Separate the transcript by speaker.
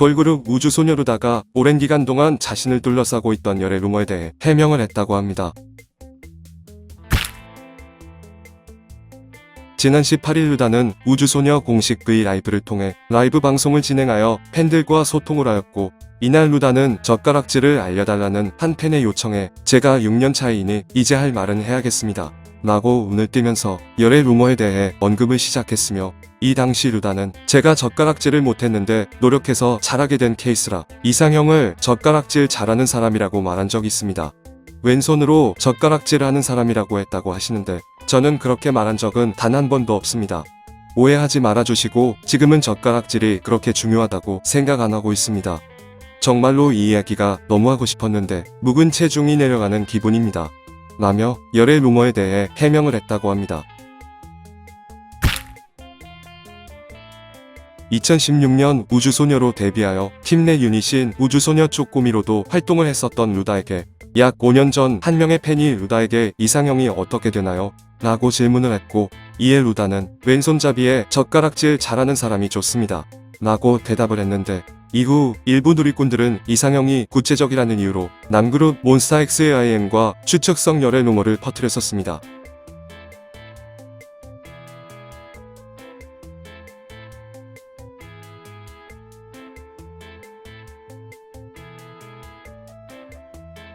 Speaker 1: 걸그룹 우주소녀 루다가 오랜 기간 동안 자신을 둘러싸고 있던 열애 루머에 대해 해명을 했다고 합니다. 지난 18일 루다는 우주소녀 공식 V 라이브를 통해 라이브 방송을 진행하여 팬들과 소통을 하였고 이날 루다는 젓가락질을 알려달라는 한 팬의 요청에 제가 6년 차이니 이제 할 말은 해야겠습니다. 라고 운을 띄면서 열애 루머에 대해 언급을 시작했으며 이 당시 루다는 제가 젓가락질을 못했는데 노력해서 잘하게 된 케이스라 이상형을 젓가락질 잘하는 사람이라고 말한 적이 있습니다. 왼손으로 젓가락질 하는 사람이라고 했다고 하시는데 저는 그렇게 말한 적은 단 한 번도 없습니다. 오해하지 말아주시고 지금은 젓가락질이 그렇게 중요하다고 생각 안 하고 있습니다. 정말로 이 이야기가 너무 하고 싶었는데 묵은 체중이 내려가는 기분입니다. 라며 열애 루머에 대해 해명을 했다고 합니다. 2016년 우주소녀로 데뷔하여 팀 내 유닛인 우주소녀 쪼꼬미로도 활동을 했었던 루다에게 약 5년 전 한 명의 팬이 루다에게 이상형이 어떻게 되나요? 라고 질문을 했고 이에 루다는 왼손잡이에 젓가락질 잘하는 사람이 좋습니다. 라고 대답을 했는데 이후 일부 누리꾼들은 이상형이 구체적이라는 이유로 남그룹 몬스타엑스의 IM과 추측성 열애 루머를 퍼뜨렸었습니다.